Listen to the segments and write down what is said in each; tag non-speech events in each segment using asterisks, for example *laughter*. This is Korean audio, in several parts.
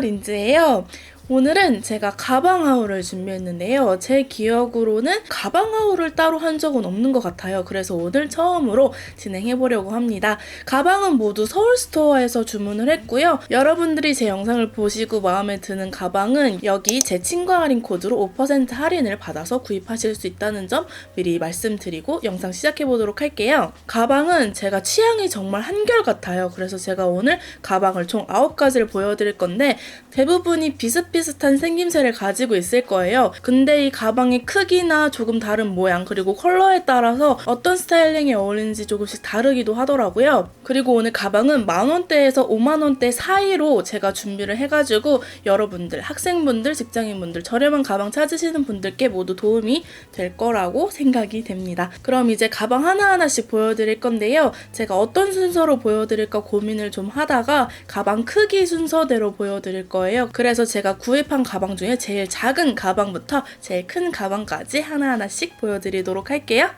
린즈예요. 오늘은 제가 가방 하울을 준비했는데요. 제 기억으로는 가방 하울을 따로 한 적은 없는 것 같아요. 그래서 오늘 처음으로 진행해 보려고 합니다. 가방은 모두 서울 스토어에서 주문을 했고요. 여러분들이 제 영상을 보시고 마음에 드는 가방은 여기 제 친구 할인 코드로 5% 할인을 받아서 구입하실 수 있다는 점 미리 말씀드리고 영상 시작해 보도록 할게요. 가방은 제가 취향이 정말 한결같아요. 그래서 제가 오늘 가방을 총 9가지를 보여드릴 건데 대부분이 비슷비슷 한 생김새를 가지고 있을 거예요. 근데 이 가방의 크기나 조금 다른 모양 그리고 컬러에 따라서 어떤 스타일링에 어울리는지 조금씩 다르기도 하더라고요. 그리고 오늘 가방은 만 원대에서 5만 원대 사이로 제가 준비를 해가지고 여러분들 학생분들 직장인분들 저렴한 가방 찾으시는 분들께 모두 도움이 될 거라고 생각이 됩니다. 그럼 이제 가방 하나하나씩 보여드릴 건데요. 제가 어떤 순서로 보여드릴까 고민을 좀 하다가 가방 크기 순서대로 보여드릴 거예요. 그래서 제가 구입한 가방 중에 제일 작은 가방부터 제일 큰 가방까지 하나하나씩 보여드리도록 할게요.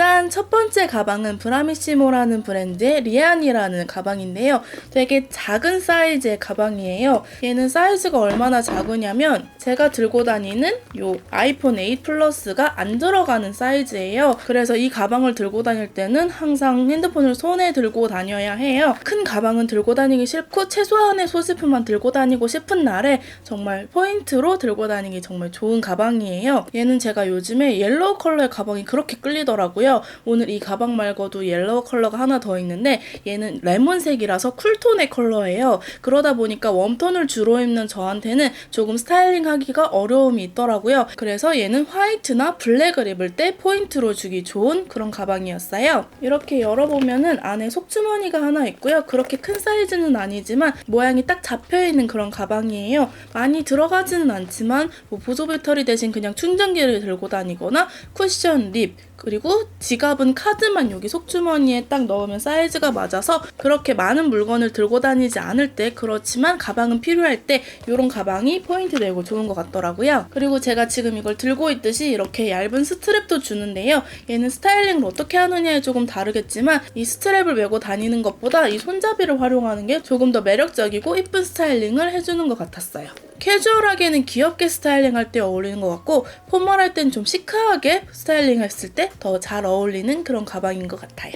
짠! 첫 번째 가방은 브라미시모라는 브랜드의 리안이라는 가방인데요. 되게 작은 사이즈의 가방이에요. 얘는 사이즈가 얼마나 작으냐면 제가 들고 다니는 요 아이폰 8 플러스가 안 들어가는 사이즈예요. 그래서 이 가방을 들고 다닐 때는 항상 핸드폰을 손에 들고 다녀야 해요. 큰 가방은 들고 다니기 싫고 최소한의 소지품만 들고 다니고 싶은 날에 정말 포인트로 들고 다니기 정말 좋은 가방이에요. 얘는 제가 요즘에 옐로우 컬러의 가방이 그렇게 끌리더라고요. 오늘 이 가방 말고도 옐로우 컬러가 하나 더 있는데 얘는 레몬색이라서 쿨톤의 컬러예요. 그러다 보니까 웜톤을 주로 입는 저한테는 조금 스타일링하기가 어려움이 있더라고요. 그래서 얘는 화이트나 블랙을 입을 때 포인트로 주기 좋은 그런 가방이었어요. 이렇게 열어보면은 안에 속주머니가 하나 있고요. 그렇게 큰 사이즈는 아니지만 모양이 딱 잡혀있는 그런 가방이에요. 많이 들어가지는 않지만 뭐 보조 배터리 대신 그냥 충전기를 들고 다니거나 쿠션, 립, 그리고 지갑은 카드만 여기 속주머니에 딱 넣으면 사이즈가 맞아서 그렇게 많은 물건을 들고 다니지 않을 때 그렇지만 가방은 필요할 때 이런 가방이 포인트 되고 좋은 것 같더라고요. 그리고 제가 지금 이걸 들고 있듯이 이렇게 얇은 스트랩도 주는데요. 얘는 스타일링을 어떻게 하느냐에 조금 다르겠지만 이 스트랩을 메고 다니는 것보다 이 손잡이를 활용하는 게 조금 더 매력적이고 이쁜 스타일링을 해주는 것 같았어요. 캐주얼하게는 귀엽게 스타일링 할 때 어울리는 것 같고 포멀할 땐 좀 시크하게 스타일링 했을 때 더 잘 어울리는 그런 가방인 것 같아요.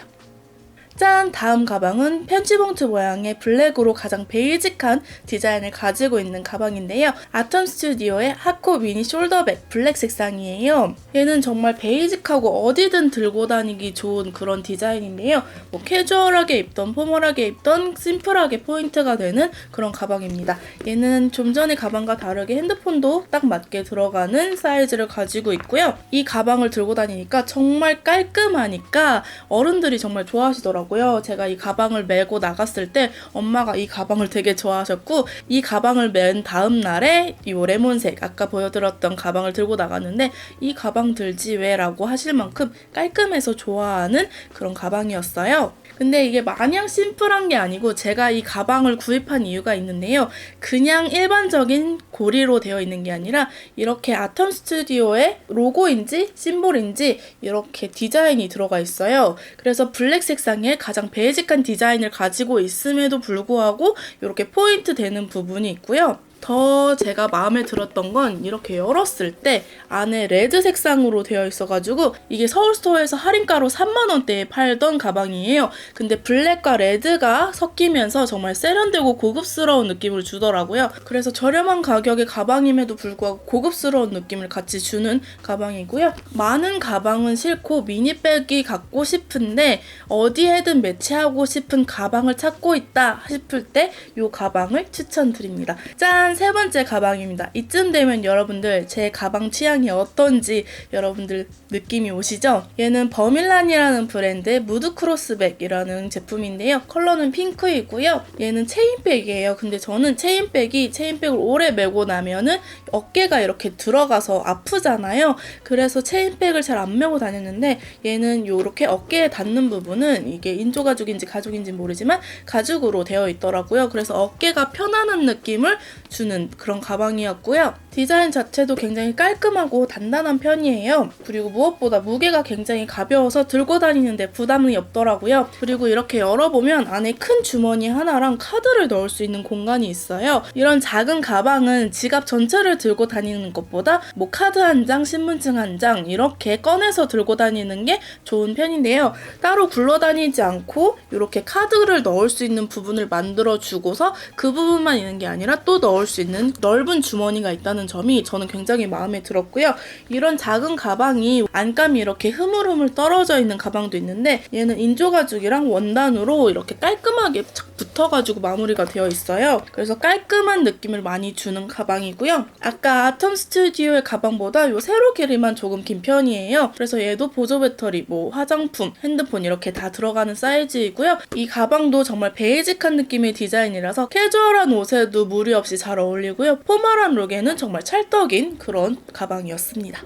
짠! 다음 가방은 편지봉투 모양의 블랙으로 가장 베이직한 디자인을 가지고 있는 가방인데요. 아톰 스튜디오의 하코 미니 숄더백 블랙 색상이에요. 얘는 정말 베이직하고 어디든 들고 다니기 좋은 그런 디자인인데요. 뭐 캐주얼하게 입던 포멀하게 입던 심플하게 포인트가 되는 그런 가방입니다. 얘는 좀 전에 가방과 다르게 핸드폰도 딱 맞게 들어가는 사이즈를 가지고 있고요. 이 가방을 들고 다니니까 정말 깔끔하니까 어른들이 정말 좋아하시더라고요. 제가 이 가방을 메고 나갔을 때 엄마가 이 가방을 되게 좋아하셨고 이 가방을 맨 다음 날에 이 레몬색 아까 보여드렸던 가방을 들고 나갔는데 이 가방 들지 왜라고 하실 만큼 깔끔해서 좋아하는 그런 가방이었어요. 근데 이게 마냥 심플한 게 아니고 제가 이 가방을 구입한 이유가 있는데요. 그냥 일반적인 고리로 되어 있는 게 아니라 이렇게 아톰 스튜디오의 로고인지 심볼인지 이렇게 디자인이 들어가 있어요. 그래서 블랙 색상 의 가장 베이직한 디자인을 가지고 있음에도 불구하고 이렇게 포인트 되는 부분이 있고요. 더 제가 마음에 들었던 건 이렇게 열었을 때 안에 레드 색상으로 되어 있어가지고 이게 서울스토어에서 할인가로 3만원대에 팔던 가방이에요. 근데 블랙과 레드가 섞이면서 정말 세련되고 고급스러운 느낌을 주더라고요. 그래서 저렴한 가격의 가방임에도 불구하고 고급스러운 느낌을 같이 주는 가방이고요. 많은 가방은 싫고 미니백이 갖고 싶은데 어디에든 매치하고 싶은 가방을 찾고 있다 싶을 때 이 가방을 추천드립니다. 짠! 세 번째 가방입니다. 이쯤 되면 여러분들 제 가방 취향이 어떤지 여러분들 느낌이 오시죠? 얘는 버밀란이라는 브랜드의 무드 크로스백이라는 제품인데요. 컬러는 핑크이고요. 얘는 체인백이에요. 근데 저는 체인백이 체인백을 오래 메고 나면은 어깨가 이렇게 들어가서 아프잖아요. 그래서 체인백을 잘 안 메고 다녔는데 얘는 요렇게 어깨에 닿는 부분은 이게 인조 가죽인지 가죽인지 모르지만 가죽으로 되어 있더라고요. 그래서 어깨가 편안한 느낌을 주는 그런 가방이었고요. 디자인 자체도 굉장히 깔끔하고 단단한 편이에요. 그리고 무엇보다 무게가 굉장히 가벼워서 들고 다니는데 부담이 없더라고요. 그리고 이렇게 열어보면 안에 큰 주머니 하나랑 카드를 넣을 수 있는 공간이 있어요. 이런 작은 가방은 지갑 전체를 들고 다니는 것보다 뭐 카드 한 장, 신분증 한 장 이렇게 꺼내서 들고 다니는 게 좋은 편인데요. 따로 굴러다니지 않고 이렇게 카드를 넣을 수 있는 부분을 만들어 주고서 그 부분만 있는 게 아니라 또 넣을 수 있는 넓은 주머니가 있다는 점이 저는 굉장히 마음에 들었고요. 이런 작은 가방이 안감이 이렇게 흐물흐물 떨어져 있는 가방도 있는데 얘는 인조 가죽이랑 원단으로 이렇게 깔끔하게 착 붙어가지고 마무리가 되어 있어요. 그래서 깔끔한 느낌을 많이 주는 가방이고요. 아까 아톰 스튜디오의 가방보다 요 세로 길이만 조금 긴 편이에요. 그래서 얘도 보조 배터리, 뭐 화장품, 핸드폰 이렇게 다 들어가는 사이즈이고요. 이 가방도 정말 베이직한 느낌의 디자인이라서 캐주얼한 옷에도 무리 없이 잘 어울리고요. 포멀한 룩에는 정말 찰떡인 그런 가방이었습니다.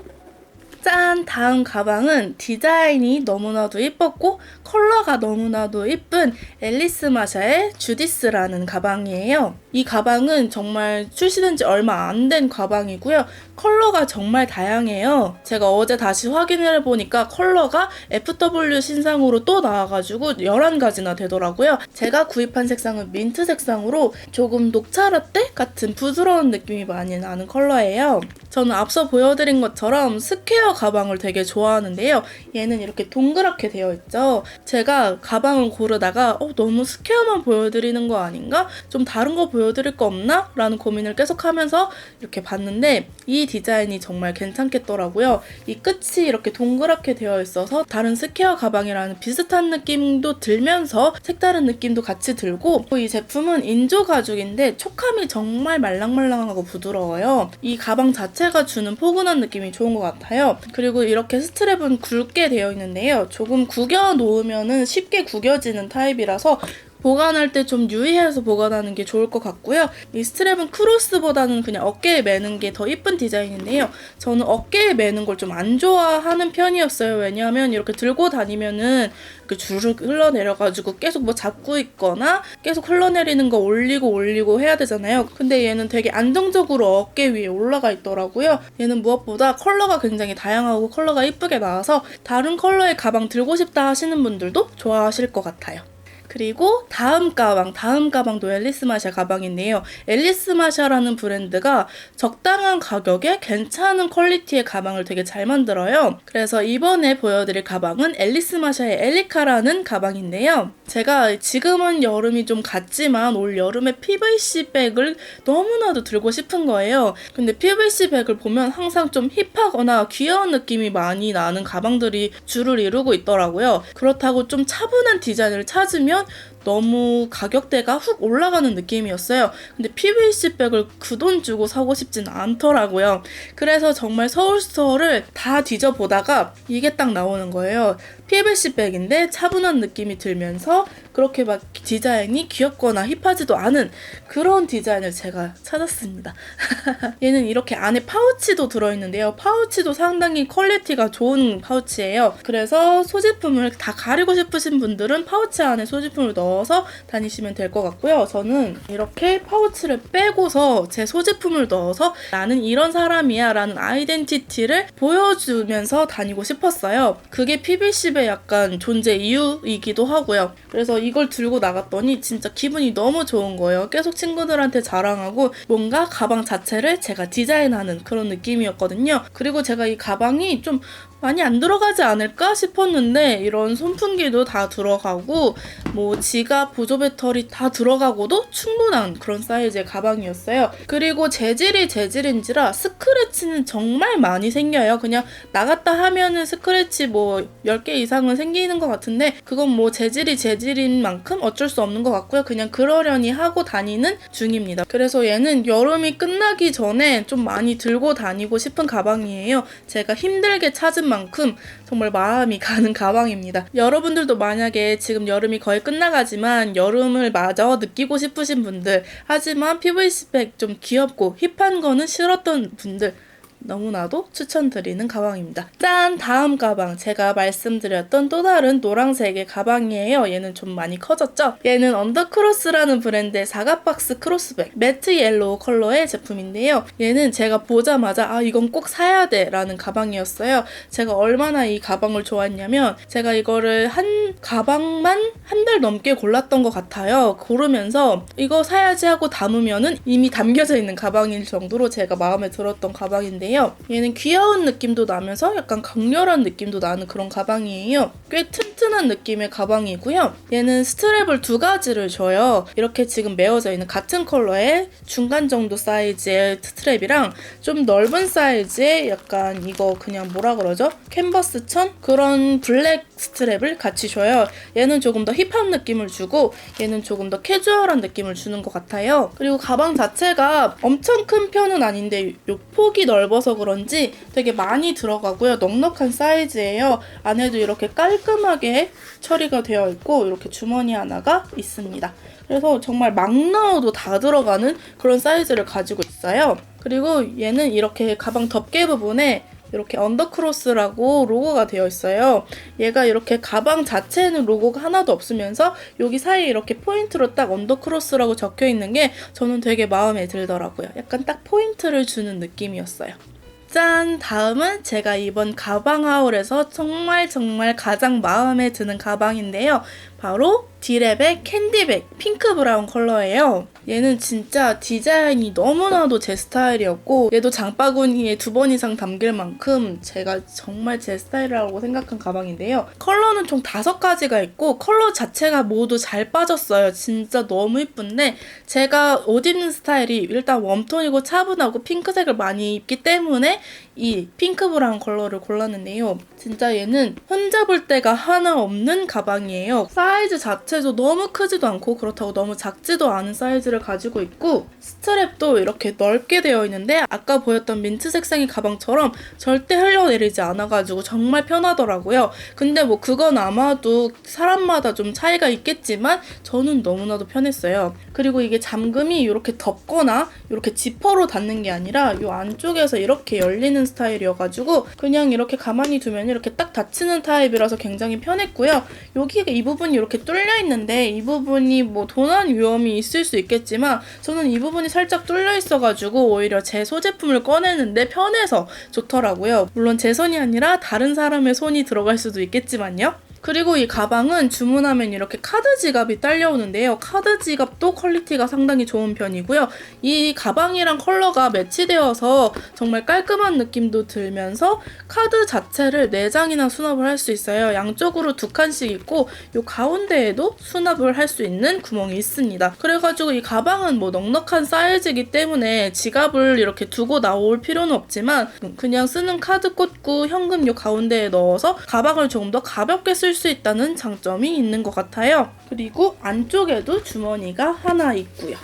짠! 다음 가방은 디자인이 너무나도 예뻤고 컬러가 너무나도 예쁜 앨리스 마샤의 주디스라는 가방이에요. 이 가방은 정말 출시된 지 얼마 안 된 가방이고요. 컬러가 정말 다양해요. 제가 어제 다시 확인을 해보니까 컬러가 FW 신상으로 또 나와가지고 11가지나 되더라고요. 제가 구입한 색상은 민트 색상으로 조금 녹차 라떼 같은 부드러운 느낌이 많이 나는 컬러예요. 저는 앞서 보여드린 것처럼 스퀘어 가방을 되게 좋아하는데요. 얘는 이렇게 동그랗게 되어 있죠. 제가 가방을 고르다가 어, 너무 스퀘어만 보여드리는 거 아닌가? 좀 다른 거 보여드릴 거 없나? 라는 고민을 계속 하면서 이렇게 봤는데 이 디자인이 정말 괜찮겠더라고요. 이 끝이 이렇게 동그랗게 되어 있어서 다른 스퀘어 가방이라는 비슷한 느낌도 들면서 색다른 느낌도 같이 들고 이 제품은 인조 가죽인데 촉감이 정말 말랑말랑하고 부드러워요. 이 가방 자체 가 주는 포근한 느낌이 좋은 것 같아요. 그리고 이렇게 스트랩은 굵게 되어 있는데요. 조금 구겨 놓으면은 쉽게 구겨지는 타입이라서 보관할 때 좀 유의해서 보관하는 게 좋을 것 같고요. 이 스트랩은 크로스보다는 그냥 어깨에 매는 게 더 이쁜 디자인인데요. 저는 어깨에 매는 걸 좀 안 좋아하는 편이었어요. 왜냐하면 이렇게 들고 다니면은 그 주르륵 흘러내려가지고 계속 뭐 잡고 있거나 계속 흘러내리는 거 올리고 올리고 해야 되잖아요. 근데 얘는 되게 안정적으로 어깨 위에 올라가 있더라고요. 얘는 무엇보다 컬러가 굉장히 다양하고 컬러가 이쁘게 나와서 다른 컬러의 가방 들고 싶다 하시는 분들도 좋아하실 것 같아요. 그리고 다음 가방, 다음 가방도 앨리스 마샤 가방인데요. 앨리스 마샤라는 브랜드가 적당한 가격에 괜찮은 퀄리티의 가방을 되게 잘 만들어요. 그래서 이번에 보여드릴 가방은 앨리스 마샤의 엘리카라는 가방인데요. 제가 지금은 여름이 좀 같지만 올 여름에 PVC 백을 너무나도 들고 싶은 거예요. 근데 PVC 백을 보면 항상 좀 힙하거나 귀여운 느낌이 많이 나는 가방들이 주를 이루고 있더라고요. 그렇다고 좀 차분한 디자인을 찾으면 너무 가격대가 훅 올라가는 느낌이었어요. 근데 PVC 백을 그 돈 주고 사고 싶진 않더라고요. 그래서 정말 서울 스토어를 다 뒤져보다가 이게 딱 나오는 거예요. PVC 백인데 차분한 느낌이 들면서 그렇게 막 디자인이 귀엽거나 힙하지도 않은 그런 디자인을 제가 찾았습니다. *laughs* 얘는 이렇게 안에 파우치도 들어있는데요. 파우치도 상당히 퀄리티가 좋은 파우치예요. 그래서 소지품을 다 가리고 싶으신 분들은 파우치 안에 소지품을 넣어서 다니시면 될 것 같고요. 저는 이렇게 파우치를 빼고서 제 소지품을 넣어서 나는 이런 사람이야 라는 아이덴티티를 보여주면서 다니고 싶었어요. 그게 PVC 의 약간 존재 이유이기도 하고요. 그래서 이걸 들고 나갔더니 진짜 기분이 너무 좋은 거예요. 계속 친구들한테 자랑하고 뭔가 가방 자체를 제가 디자인하는 그런 느낌이었거든요. 그리고 제가 이 가방이 좀 많이 안 들어가지 않을까 싶었는데 이런 손풍기도 다 들어가고 뭐 지갑, 보조 배터리 다 들어가고도 충분한 그런 사이즈의 가방이었어요. 그리고 재질이 재질인지라 스크래치는 정말 많이 생겨요. 그냥 나갔다 하면은 스크래치 뭐 10개 이상은 생기는 것 같은데 그건 뭐 재질이 재질인 만큼 어쩔 수 없는 것 같고요. 그냥 그러려니 하고 다니는 중입니다. 그래서 얘는 여름이 끝나기 전에 좀 많이 들고 다니고 싶은 가방이에요. 제가 힘들게 찾은 만큼 정말 마음이 *laughs* 가는 가방입니다. 여러분들도 만약에 지금 여름이 거의 끝나가지만 여름을 마저 느끼고 싶으신 분들, 하지만 PVC 백 좀 귀엽고 힙한 거는 싫었던 분들, 너무나도 추천드리는 가방입니다. 짠! 다음 가방. 제가 말씀드렸던 또 다른 노란색의 가방이에요. 얘는 좀 많이 커졌죠? 얘는 언더크로스라는 브랜드의 사각박스 크로스백. 매트 옐로우 컬러의 제품인데요. 얘는 제가 보자마자 아, 이건 꼭 사야 돼 라는 가방이었어요. 제가 얼마나 이 가방을 좋아했냐면 제가 이거를 한 가방만 한 달 넘게 골랐던 것 같아요. 고르면서 이거 사야지 하고 담으면은 이미 담겨져 있는 가방일 정도로 제가 마음에 들었던 가방인데요. 얘는 귀여운 느낌도 나면서 약간 강렬한 느낌도 나는 그런 가방이에요. 꽤 튼튼한 느낌의 가방이고요. 얘는 스트랩을 두 가지를 줘요. 이렇게 지금 메어져 있는 같은 컬러의 중간 정도 사이즈의 스트랩이랑 좀 넓은 사이즈의 약간 이거 그냥 뭐라 그러죠? 캔버스 천? 그런 블랙 스트랩을 같이 줘요. 얘는 조금 더 힙한 느낌을 주고 얘는 조금 더 캐주얼한 느낌을 주는 것 같아요. 그리고 가방 자체가 엄청 큰 편은 아닌데 요 폭이 넓어 서 그런지 되게 많이 들어가고요. 넉넉한 사이즈예요. 안에도 이렇게 깔끔하게 처리가 되어 있고 이렇게 주머니 하나가 있습니다. 그래서 정말 막 넣어도 다 들어가는 그런 사이즈를 가지고 있어요. 그리고 얘는 이렇게 가방 덮개 부분에 이렇게 언더크로스라고 로고가 되어 있어요. 얘가 이렇게 가방 자체에는 로고가 하나도 없으면서 여기 사이에 이렇게 포인트로 딱 언더크로스라고 적혀 있는 게 저는 되게 마음에 들더라고요. 약간 딱 포인트를 주는 느낌이었어요. 짠! 다음은 제가 이번 가방 하울에서 정말 정말 가장 마음에 드는 가방인데요. 바로 디랩의 캔디백 핑크 브라운 컬러예요. 얘는 진짜 디자인이 너무나도 제 스타일이었고 얘도 장바구니에 두 번 이상 담길 만큼 제가 정말 제 스타일이라고 생각한 가방인데요. 컬러는 총 다섯 가지가 있고 컬러 자체가 모두 잘 빠졌어요. 진짜 너무 이쁜데 제가 옷 입는 스타일이 일단 웜톤이고 차분하고 핑크색을 많이 입기 때문에 이 핑크 브라운 컬러를 골랐는데요. 진짜 얘는 흠잡을 데가 하나 없는 가방이에요. 사이즈 자체도 너무 크지도 않고 그렇다고 너무 작지도 않은 사이즈를 가지고 있고 스트랩도 이렇게 넓게 되어 있는데 아까 보였던 민트 색상의 가방처럼 절대 흘러내리지 않아가지고 정말 편하더라고요. 근데 뭐 그건 아마도 사람마다 좀 차이가 있겠지만 저는 너무나도 편했어요. 그리고 이게 잠금이 이렇게 덮거나 이렇게 지퍼로 닫는 게 아니라 이 안쪽에서 이렇게 열리는 스타일이어가지고 그냥 이렇게 가만히 두면 이렇게 딱 닫히는 타입이라서 굉장히 편했고요. 여기 이 부분이 이렇게 뚫려 있는데 이 부분이 뭐 도난 위험이 있을 수 있겠지만 저는 이 부분이 살짝 뚫려 있어가지고 오히려 제 소제품을 꺼내는데 편해서 좋더라고요. 물론 제 손이 아니라 다른 사람의 손이 들어갈 수도 있겠지만요. 그리고 이 가방은 주문하면 이렇게 카드 지갑이 딸려오는데요. 카드 지갑도 퀄리티가 상당히 좋은 편이고요. 이 가방이랑 컬러가 매치되어서 정말 깔끔한 느낌도 들면서 카드 자체를 4장이나 수납을 할 수 있어요. 양쪽으로 두 칸씩 있고 이 가운데에도 수납을 할 수 있는 구멍이 있습니다. 그래가지고 이 가방은 뭐 넉넉한 사이즈이기 때문에 지갑을 이렇게 두고 나올 필요는 없지만 그냥 쓰는 카드 꽂고 현금 요 가운데에 넣어서 가방을 조금 더 가볍게 쓸수 있다는 장점이 있는 것 같아요. 그리고 안쪽에도 주머니가 하나 있고요.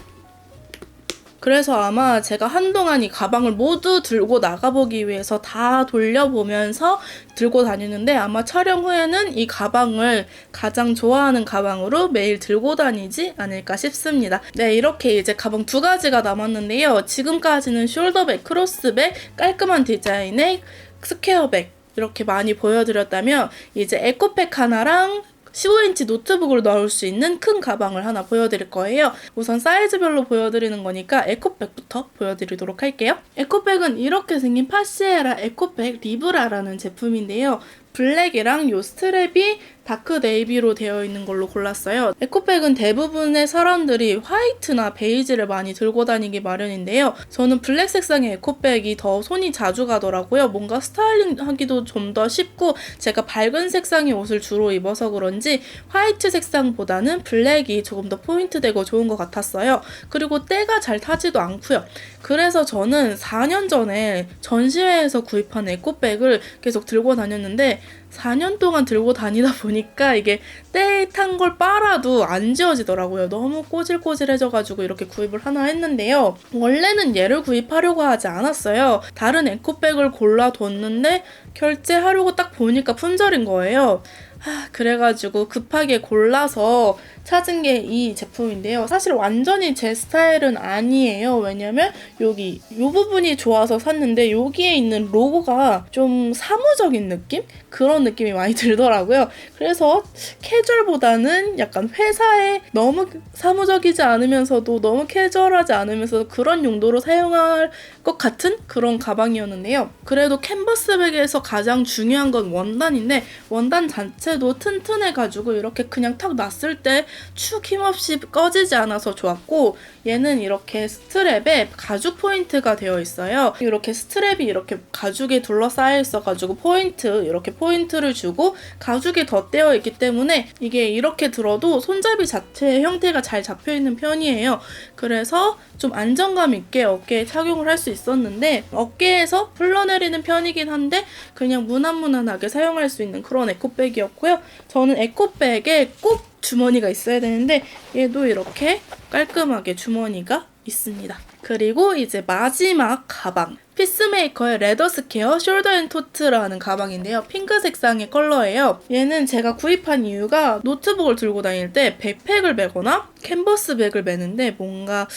그래서 아마 제가 한동안 이 가방을 모두 들고 나가보기 위해서 다 돌려보면서 들고 다니는데 아마 촬영 후에는 이 가방을 가장 좋아하는 가방으로 매일 들고 다니지 않을까 싶습니다. 네, 이렇게 이제 가방 두 가지가 남았는데요. 지금까지는 숄더백, 크로스백, 깔끔한 디자인의 스퀘어백 이렇게 많이 보여드렸다면 이제 에코백 하나랑 15인치 노트북을 넣을 수 있는 큰 가방을 하나 보여드릴 거예요. 우선 사이즈별로 보여드리는 거니까 에코백부터 보여드리도록 할게요. 에코백은 이렇게 생긴 파시에라 에코백 리브라라는 제품인데요. 블랙이랑 요 스트랩이 다크 네이비로 되어 있는 걸로 골랐어요. 에코백은 대부분의 사람들이 화이트나 베이지를 많이 들고 다니기 마련인데요. 저는 블랙 색상의 에코백이 더 손이 자주 가더라고요. 뭔가 스타일링하기도 좀 더 쉽고 제가 밝은 색상의 옷을 주로 입어서 그런지 화이트 색상보다는 블랙이 조금 더 포인트되고 좋은 것 같았어요. 그리고 때가 잘 타지도 않고요. 그래서 저는 4년 전에 전시회에서 구입한 에코백을 계속 들고 다녔는데 4년 동안 들고 다니다 보니까 이게 때탄걸 빨아도 안 지워지더라고요. 너무 꼬질꼬질해져가지고 이렇게 구입을 하나 했는데요. 원래는 얘를 구입하려고 하지 않았어요. 다른 에코백을 골라뒀는데 결제하려고 딱 보니까 품절인 거예요. 아, 그래가지고 급하게 골라서 찾은 게 이 제품인데요. 사실 완전히 제 스타일은 아니에요. 왜냐면 여기 이 부분이 좋아서 샀는데 여기에 있는 로고가 좀 사무적인 느낌? 그런 느낌이 많이 *laughs* 들더라고요. 그래서 캐주얼보다는 약간 회사에 너무 사무적이지 않으면서도 너무 캐주얼하지 않으면서 그런 용도로 사용할 것 같은 그런 가방이었는데요. 그래도 캔버스백에서 가장 중요한 건 원단인데 원단 자체도 튼튼해가지고 이렇게 그냥 탁 놨을 때축 힘없이 꺼지지 않아서 좋았고 얘는 이렇게 스트랩에 가죽 포인트가 되어 있어요. 이렇게 스트랩이 이렇게 가죽에 둘러싸여 있어가지고 포인트 이렇게 포인트를 주고 가죽이 덧대어 있기 때문에 이게 이렇게 들어도 손잡이 자체의 형태가 잘 잡혀 있는 편이에요. 그래서 좀 안정감 있게 어깨에 착용을 할 수 있었는데 어깨에서 흘러내리는 편이긴 한데 그냥 무난무난하게 사용할 수 있는 그런 에코백이었고요. 저는 에코백에 꼭 주머니가 있어야 되는데 얘도 이렇게 깔끔하게 주머니가 있습니다. 그리고 이제 마지막 가방. 피스메이커의 레더스케어 숄더 앤 토트라는 가방인데요. 핑크 색상의 컬러예요. 얘는 제가 구입한 이유가 노트북을 들고 다닐 때 백팩을 메거나 캔버스 백을 메는데 뭔가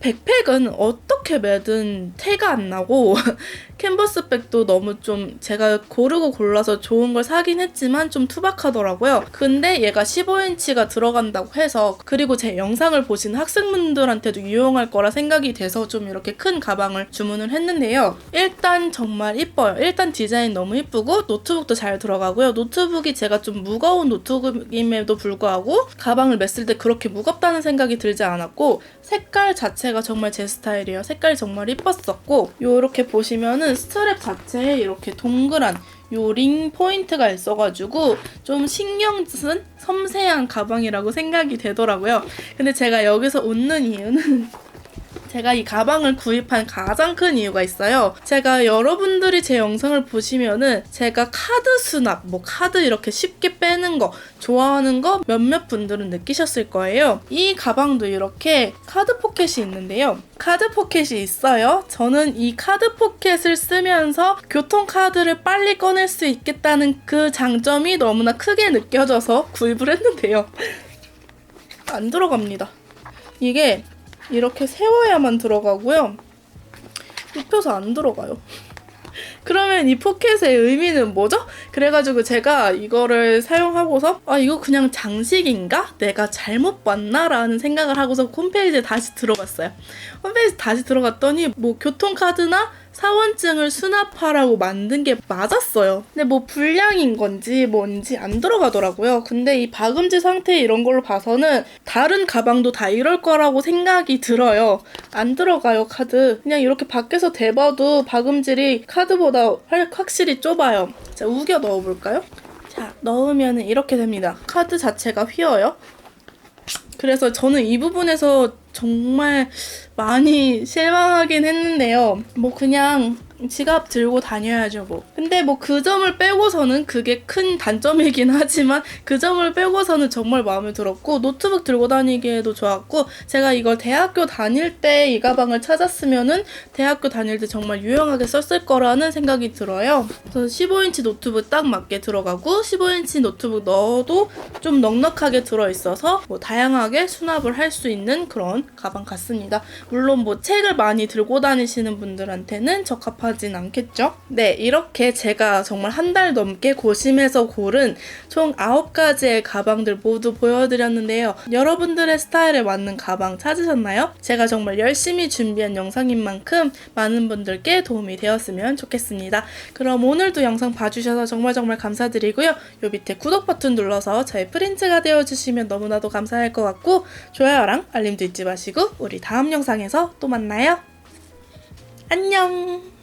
백팩은 어떻게 매든 태가 안 나고 *laughs* 캔버스백도 너무 좀 제가 고르고 골라서 좋은 걸 사긴 했지만 좀 투박하더라고요. 근데 얘가 15인치가 들어간다고 해서 그리고 제 영상을 보시는 학생분들한테도 유용할 거라 생각이 돼서 좀 이렇게 큰 가방을 주문을 했는데요. 일단 정말 이뻐요. 일단 디자인 너무 이쁘고 노트북도 잘 들어가고요. 노트북이 제가 좀 무거운 노트북임에도 불구하고 가방을 맸을 때 그렇게 무겁다는 생각이 들지 않았고 색깔 자체가 정말 제 스타일이에요. 색깔이 정말 이뻤었고 요렇게 보시면은 스트랩 자체에 이렇게 동그란 요링 포인트가 있어가지고 좀 신경 쓴 섬세한 가방이라고 생각이 되더라고요. 근데 제가 여기서 웃는 이유는 제가 이 가방을 구입한 가장 큰 이유가 있어요. 제가 여러분들이 제 영상을 보시면은 제가 카드 수납, 뭐 카드 이렇게 쉽게 빼는 거 좋아하는 거 몇몇 분들은 느끼셨을 거예요. 이 가방도 이렇게 카드 포켓이 있는데요. 카드 포켓이 있어요. 저는 이 카드 포켓을 쓰면서 교통카드를 빨리 꺼낼 수 있겠다는 그 장점이 너무나 크게 느껴져서 구입을 했는데요. *laughs* 안 들어갑니다. 이게 이렇게 세워야만 들어가고요. 눕혀서 안 들어가요. 그러면 이 포켓의 의미는 뭐죠? 그래가지고 제가 이거를 사용하고서 아 이거 그냥 장식인가? 내가 잘못 봤나 라는 생각을 하고서 홈페이지에 다시 들어갔어요. 홈페이지 다시 들어갔더니 뭐 교통카드나 사원증을 수납하라고 만든 게 맞았어요. 근데 뭐 불량인 건지 뭔지 안 들어가더라고요. 근데 이 박음질 상태 이런 걸로 봐서는 다른 가방도 다 이럴 거라고 생각이 들어요. 안 들어가요, 카드. 그냥 이렇게 밖에서 대봐도 박음질이 카드보다 활- 확실히 좁아요. 자, 우겨 넣어볼까요? 자, 넣으면 이렇게 됩니다. 카드 자체가 휘어요. 그래서 저는 이 부분에서 정말 많이 실망하긴 했는데요. 뭐 그냥 지갑 들고 다녀야죠 뭐. 근데 뭐 그 점을 빼고서는 그게 큰 단점이긴 하지만 그 점을 빼고서는 정말 마음에 들었고 노트북 들고 다니기에도 좋았고 제가 이걸 대학교 다닐 때 이 가방을 찾았으면은 대학교 다닐 때 정말 유용하게 썼을 거라는 생각이 들어요. 그래서 15인치 노트북 딱 맞게 들어가고 15인치 노트북 넣어도 좀 넉넉하게 들어있어서 뭐 다양하게 수납을 할 수 있는 그런 가방 같습니다. 물론 뭐 책을 많이 들고 다니시는 분들한테는 적합 하진 않겠죠? 네, 이렇게 제가 정말 한 달 넘게 고심해서 고른 총 9가지의 가방들 모두 보여드렸는데요. 여러분들의 스타일에 맞는 가방 찾으셨나요? 제가 정말 열심히 준비한 영상인 만큼 많은 분들께 도움이 되었으면 좋겠습니다. 그럼 오늘도 영상 봐주셔서 정말 정말 감사드리고요. 요 밑에 구독 버튼 눌러서 저의 프린트가 되어주시면 너무나도 감사할 것 같고 좋아요랑 알림도 잊지 마시고 우리 다음 영상에서 또 만나요. 안녕!